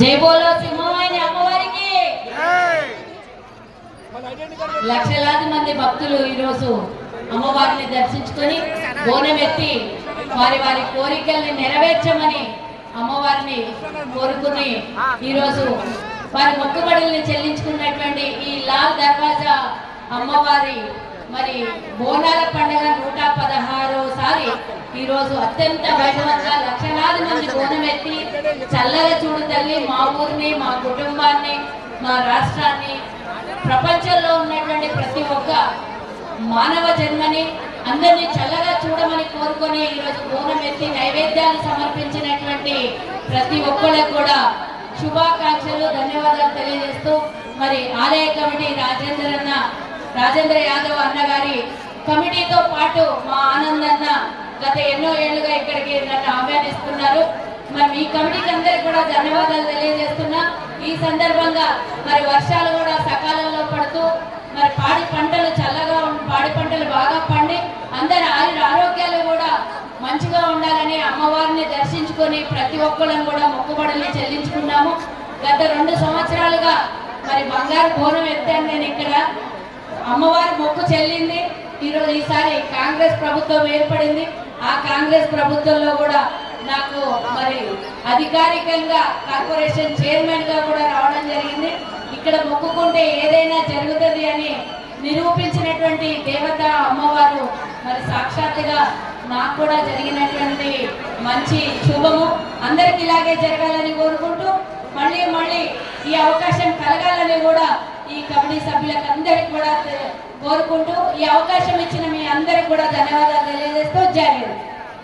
జై బోలో సింహమైన అమ్మవారికి. లక్షలాది మంది భక్తులు ఈరోజు అమ్మవారిని దర్శించుకొని బోనం ఎత్తి వారి వారి కోరికల్ని నెరవేర్చమని అమ్మవారిని కోరుకుని ఈరోజు వారి మొక్కుబడుల్ని చెల్లించుకున్నటువంటి ఈ లాల్ దర్వాజా అమ్మవారి మరి బోనాల పండుగ నూట పదహారోసారి ఈరోజు అత్యంత వైభవంగా లక్షలాది మంది బోనం చల్లగా చూడు తల్లి మా ఊరిని మా కుటుంబాన్ని మా రాష్ట్రాన్ని. ప్రపంచంలో ఉన్నటువంటి ప్రతి ఒక్క మానవ జన్మని అందరినీ చల్లగా చూడమని కోరుకొని ఈరోజు బోనం ఎత్తి నైవేద్యాలు సమర్పించినటువంటి ప్రతి ఒక్కళ్ళకు కూడా శుభాకాంక్షలు ధన్యవాదాలు తెలియజేస్తూ మరి ఆలయ కమిటీ రాజేంద్ర అన్న రాజేంద్ర యాదవ్ అన్న గారి కమిటీతో పాటు మా ఆనందన్న గత ఎన్నో ఏళ్ళుగా ఇక్కడికి మరి మీ కమిటీకి అందరికి కూడా ధన్యవాదాలు తెలియజేస్తున్నా. ఈ సందర్భంగా మరి వర్షాలు కూడా సకాలంలో పడుతూ మరి పాడి పంటలు చల్లగా పాడి పంటలు బాగా పండి అందరి ఆయుర ఆరోగ్యాలు కూడా మంచిగా ఉండాలని అమ్మవారిని దర్శించుకొని ప్రతి ఒక్కళ్ళని కూడా మొక్కుబడులు చెల్లించుకున్నాము. గత రెండు సంవత్సరాలుగా మరి బంగారు బోనం ఎత్తాను నేను ఇక్కడ. అమ్మవారి మొక్కు చెల్లింది. ఈరోజు ఈసారి కాంగ్రెస్ ప్రభుత్వం ఏర్పడింది. ఆ కాంగ్రెస్ ప్రభుత్వంలో కూడా నాకు మరి అధికారికంగా కార్పొరేషన్ చైర్మన్గా కూడా రావడం జరిగింది. ఇక్కడ మొక్కుకుంటే ఏదైనా జరుగుతుంది అని నిరూపించినటువంటి దేవత అమ్మవారు మరి సాక్షాత్తుగా నాకు కూడా జరిగినటువంటి మంచి శుభము. అందరికి ఇలాగే జరగాలని కోరుకుంటూ మళ్ళీ మళ్ళీ ఈ అవకాశం కలగాలని కూడా ఈ కమిటీ సభ్యులకు అందరికి కూడా కోరుకుంటూ ఈ అవకాశం ఇచ్చిన మీ అందరికి కూడా ధన్యవాదాలు తెలియజేస్తూ జాగ్రత్త